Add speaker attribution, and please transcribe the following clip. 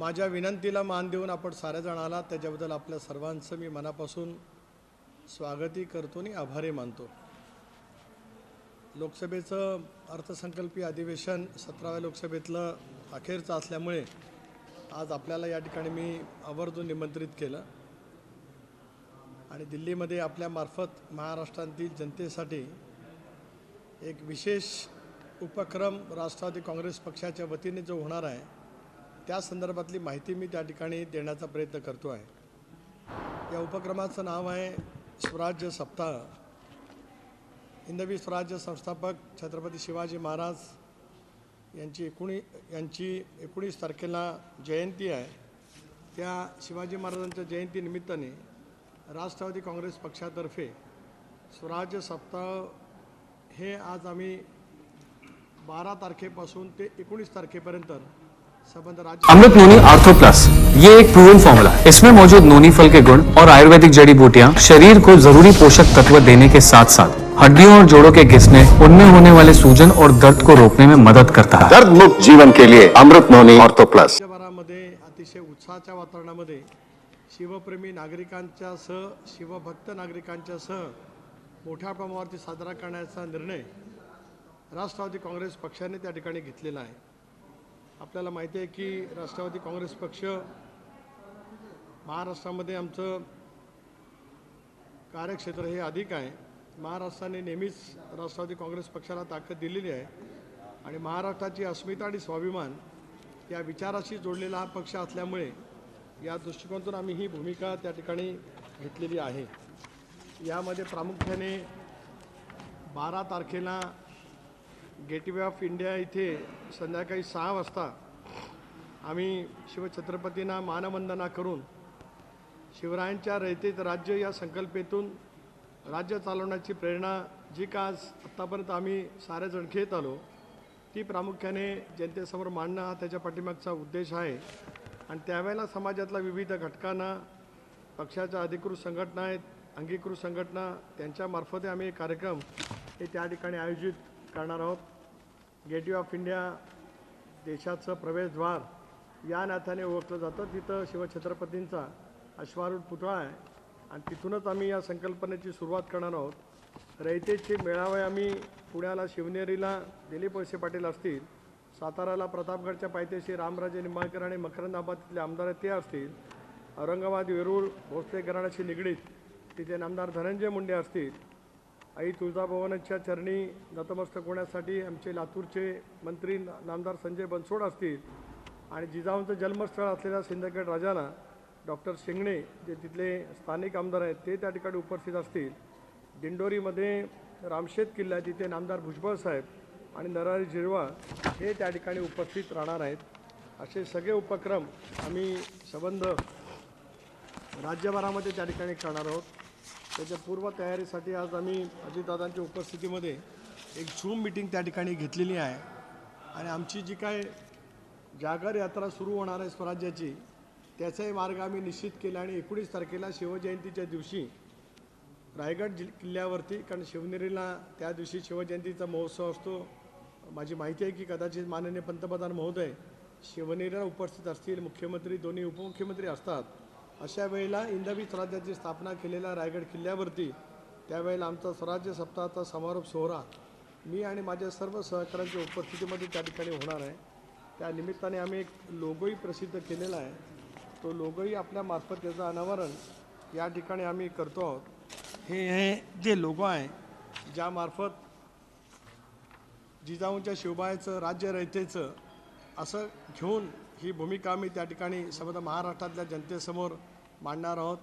Speaker 1: माझ्या विनंतीला मान देऊन आपण सारेजण आला त्याच्याबद्दल आपल्या सर्वांचं मी मनापासून स्वागतही करतो आणि आभारी मानतो. लोकसभेचं अर्थसंकल्पीय अधिवेशन सतराव्या लोकसभेतलं अखेरचं असल्यामुळे आज आपल्याला या ठिकाणी मी आवर्जून निमंत्रित केलं. आणि दिल्लीमध्ये आपल्यामार्फत महाराष्ट्रातील जनतेसाठी एक विशेष उपक्रम राष्ट्रवादी काँग्रेस पक्षाच्या वतीने जो होणार आहे त्या संदर्भातली माहिती मी त्या ठिकाणी देण्याचा प्रयत्न करतो आहे. या उपक्रमाचं नाव आहे स्वराज्य सप्ताह. हिंदवी स्वराज्य संस्थापक छत्रपती शिवाजी महाराज यांची एकोणी यांची एकोणीस तारखेला जयंती आहे. त्या शिवाजी महाराजांच्या जयंतीनिमित्ताने राष्ट्रवादी काँग्रेस पक्षातर्फे स्वराज्य सप्ताह हे आज आम्ही बारा तारखेपासून ते एकोणीस तारखेपर्यंत
Speaker 2: अमृत नोनी आर्थो प्लस ये एक प्रूवन फॉर्मूला है। इसमें मौजूद नोनी फल के गुण और आयुर्वेदिक जड़ी बूटियाँ शरीर को ज़रूरी पोषक तत्व देने के साथ साथ हड्डियों और जोड़ों के घिसने उनमें होने वाले सूजन और दर्द को रोकने में मदद करता है।
Speaker 3: दर्द मुक्त जीवन के लिए अमृत नोनी ऑर्थो प्लस
Speaker 1: अतिशय उत्साहाच्या वातावरणामध्ये शिवप्रेमी नागरिकांच्या सह शिवभक्त नागरिकांच्या सह मोठ्या प्रमाणावरती साजरा करण्याचा निर्णय राष्ट्रवादी काँग्रेस पक्षाने त्या ठिकाणी घेतलेला आहे. आपल्याला माहिती आहे की राष्ट्रवादी काँग्रेस पक्ष महाराष्ट्रामध्ये आमचं कार्यक्षेत्र हे अधिक आहे. महाराष्ट्राने नेहमीच राष्ट्रवादी काँग्रेस पक्षाला ताकद दिलेली आहे आणि महाराष्ट्राची अस्मिता आणि स्वाभिमान या विचाराशी जोडलेला हा पक्ष असल्यामुळे या दृष्टिकोनातून आम्ही ही भूमिका त्या ठिकाणी घेतलेली आहे. यामध्ये प्रामुख्याने बारा तारखेला गेटवे ऑफ इंडिया इथे संध्याकाळी सहा वाजता आम्ही शिवछत्रपतींना मानवंदना करून शिवरायांच्या रयतेत राज्य या संकल्पेतून राज्य चालवण्याची प्रेरणा जी का आज आत्तापर्यंत आम्ही सारेजण घेत आलो ती प्रामुख्याने जनतेसमोर मांडणं हा त्याच्या पाठीमागचा उद्देश आहे. आणि त्यावेळेला समाजातल्या विविध घटकांना पक्षाच्या अधिकृत संघटना आहेत अंगीकृत संघटना त्यांच्यामार्फत आम्ही कार्यक्रम हे त्या ठिकाणी आयोजित करणार आहोत. गेटवे ऑफ इंडिया देशाचं प्रवेशद्वार या नात्याने ओळखलं जातं. तिथं शिवछत्रपतींचा अश्वारूढ पुतळा आहे. आणि तिथूनच आम्ही या संकल्पनेची सुरुवात करणार आहोत. रयतेचे मेळावे आम्ही पुण्याला शिवनेरीला दिलीप वळसे पाटील असतील साताराला प्रतापगडच्या पायथ्याशी रामराजे निंबाळकर आणि मकरंदाबाद तिथले आमदार आहेत ते असतील औरंगाबाद वेरूळ भोसले घराण्याशी निगडीत तिथे नामदार धनंजय मुंडे असतील आई तुळजाभवनाच्या चरणी नतमस्तक होण्यासाठी आमचे लातूरचे मंत्री नामदार संजय बनसोड असतील आणि जिजाऊंचं जन्मस्थळ असलेल्या सिंदखेड राजाला डॉक्टर शिंगणे जे तिथले स्थानिक आमदार आहेत ते त्या ठिकाणी उपस्थित असतील. दिंडोरीमध्ये रामशेत किल्ला आहे तिथे नामदार भुजबळ साहेब आणि नरारी झिरवा हे त्या ठिकाणी उपस्थित राहणार आहेत. असे सगळे उपक्रम आम्ही संबंध राज्यभरामध्ये त्या ठिकाणी करणार आहोत. त्याच्या पूर्वतयारीसाठी आज आम्ही अजितदादांच्या उपस्थितीमध्ये एक झूम मिटिंग त्या ठिकाणी घेतलेली आहे. आणि आमची जी काय जागर यात्रा सुरू होणार आहे स्वराज्याची त्याचाही मार्ग आम्ही निश्चित केला आणि एकोणीस तारखेला शिवजयंतीच्या दिवशी रायगड जिल किल्ल्यावरती कारण शिवनेरीला त्या दिवशी शिवजयंतीचा महोत्सव असतो. माझी माहिती आहे की कदाचित माननीय पंतप्रधान महोदय शिवनेरीला उपस्थित असतील मुख्यमंत्री दोन्ही उपमुख्यमंत्री असतात. अशा वेळेला इंदवी स्वराज्याची स्थापना केलेल्या रायगड किल्ल्यावरती त्यावेळेला आमचा स्वराज्य सप्ताहाचा समारोप सोहळा मी आणि माझ्या सर्व सहकाऱ्यांच्या उपस्थितीमध्ये त्या ठिकाणी होणार आहे. त्या निमित्ताने आम्ही एक लोगोही प्रसिद्ध केलेला आहे. तो लोगोही आपल्या मार्फत त्याचं अनावरण या ठिकाणी आम्ही करतो आहोत. हे हे जे लोगो आहे ज्यामार्फत जिजाऊंच्या शिवबायाचं राज्य रयतेचं असं घेऊन ही भूमिका आम्ही त्या ठिकाणी समजा महाराष्ट्रातल्या जनतेसमोर मांडणार आहोत.